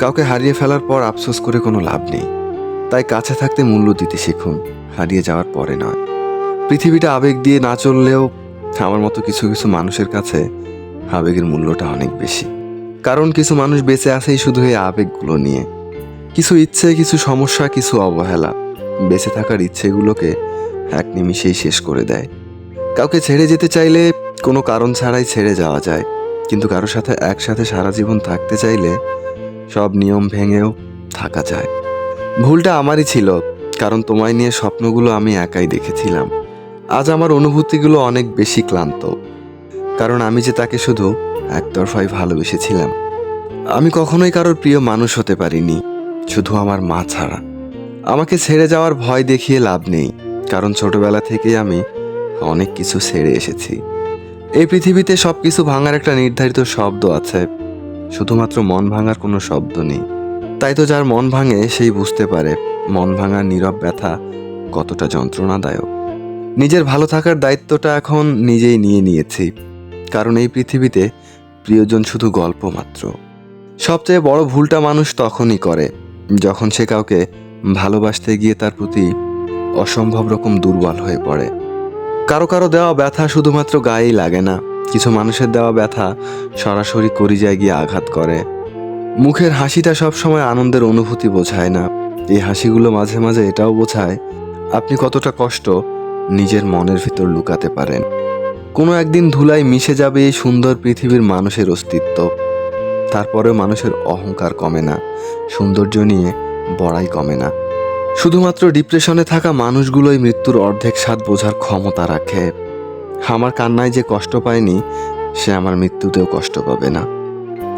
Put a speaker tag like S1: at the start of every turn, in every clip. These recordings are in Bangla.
S1: কাউকে হারিয়ে ফেলার পর আফসোস করে কোনো লাভ নেই। তাই কাছে থাকতে মূল্য দিতে শিখুন, হারিয়ে যাওয়ার পরে নয়। পৃথিবীটা আবেগ দিয়ে না চললেও আমার মতো কিছু কিছু মানুষের কাছে আবেগের মূল্যটা অনেক বেশি। কারণ কিছু মানুষ বেঁচে আছেই শুধু এই আবেগগুলো নিয়ে। কিছু ইচ্ছে, কিছু সমস্যা, কিছু অবহেলা, বেঁচে থাকার ইচ্ছেগুলোকে এক নিমিষেই শেষ করে দেয়। কাউকে ছেড়ে যেতে চাইলে কোনো কারণ ছাড়াই ছেড়ে যাওয়া যায়, কিন্তু কারোর সাথে একসাথে সারা জীবন থাকতে চাইলে সব নিয়ম ভেঙেও থাকা যায়। ভুলটা আমারই ছিল, কারণ তোমায় নিয়ে স্বপ্নগুলো আমি একাই দেখেছিলাম। আজ আমার অনুভূতিগুলো অনেক বেশি ক্লান্ত, কারণ আমি যে তাকে শুধু একতরফাই ভালোবেসেছিলাম, আমি কখনোই কারোর প্রিয় মানুষ হতে পারিনি, শুধু আমার মা ছাড়া। আমাকে ছেড়ে যাওয়ার ভয় দেখিয়ে লাভ নেই, কারণ ছোটবেলা থেকেই আমি অনেক কিছু ছেড়ে এসেছি। এই পৃথিবীতে সব কিছু ভাঙার একটা নির্ধারিত শব্দ আছে শুধুমাত্র মন ভাঙার কোনো শব্দ নেই। তাই তো যার মন ভাঙে, সেই বুঝতে পারে মন ভাঙার নীরব ব্যথা কতটা যন্ত্রণাদায়ক। নিজের ভালো থাকার দায়িত্বটা এখন নিজেই নিয়ে নিয়েছি, কারণ এই পৃথিবীতে প্রিয়জন শুধু গল্প মাত্র। সবচেয়ে বড় ভুলটা মানুষ তখনই করে, যখন সে কাউকে ভালোবাসতে গিয়ে তার প্রতি অসম্ভব রকম দুর্বল হয়ে পড়ে। কারও কারও দেওয়া ব্যথা শুধুমাত্র গায়েই লাগে না কিছু মানুষের দেওয়া ব্যথা সরাসরি করিজায় গিয়ে আঘাত করে। মুখের হাসিটা সবসময় আনন্দের অনুভূতি বোঝায় না। এই হাসিগুলো মাঝে মাঝে এটাও বোঝায়, আপনি কতটা কষ্ট নিজের মনের ভিতর লুকাতে পারেন। কোনো একদিন ধুলায় মিশে যাবে এই সুন্দর পৃথিবীর মানুষের অস্তিত্ব। তারপরেও মানুষের অহংকার কমে না, সৌন্দর্য নিয়ে বড়াই কমে না। শুধুমাত্র ডিপ্রেশনে থাকা মানুষগুলোই মৃত্যুর অর্ধেক স্বাদ বোঝার ক্ষমতা রাখে। আমার কান্নায় যে কষ্ট পায়নি, সে আমার মৃত্যুতেও কষ্ট পাবে না।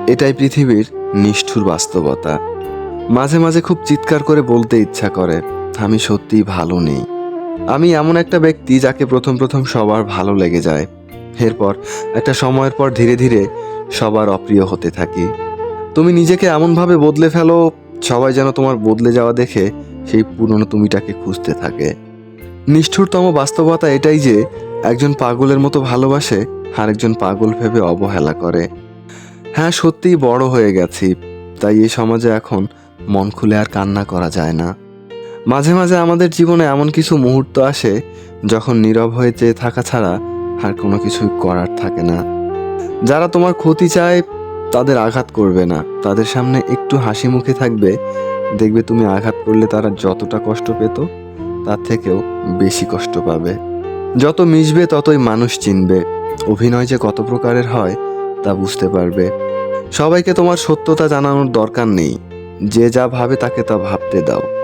S1: এটাই পৃথিবীর নিষ্ঠুর বাস্তবতা। মাঝে মাঝে খুব চিৎকার করে বলতে ইচ্ছা করে, আমি সত্যিই ভালো নেই। আমি এমন একটা ব্যক্তি যাকে প্রথম প্রথম সবার ভালো লেগে যায়। এরপর, একটা সময়ের পর ধীরে ধীরে সবার অপ্রিয় হতে থাকি। তুমি নিজেকে এমনভাবে বদলে ফেলো, সবাই যেন তোমার বদলে যাওয়া দেখে সেই পুরনো তুমিটাকে খুঁজতে থাকে। নিষ্ঠুরতম বাস্তবতা এটাই যে একজন পাগলের মতো ভালোবাসে, আরেকজন পাগল ভেবে অবহেলা করে। হ্যাঁ সত্যিই বড় হয়ে গেছি, তাই এই সমাজে এখন মন খুলে আর কান্না করা যায় না। মাঝে মাঝে আমাদের জীবনে এমন কিছু মুহূর্ত আসে, যখন নীরব হয়ে চেয়ে থাকা ছাড়া আর কোনো কিছুই করার থাকে না। যারা তোমার ক্ষতি চায়, তাদের আঘাত করবে না। তাদের সামনে একটু হাসি মুখে থাকবে, দেখবে তুমি আঘাত করলে তারা যতটা কষ্ট পেত, তার থেকেও বেশি কষ্ট পাবে। যত মিশবে ততই মানুষ চিনবে। অভিনয় যে কত প্রকারের হয়, তা বুঝতে পারবে। সবাইকে তোমার সত্যতা জানানোর দরকার নেই। যে যা ভাবে তাকে তা ভাবতে দাও।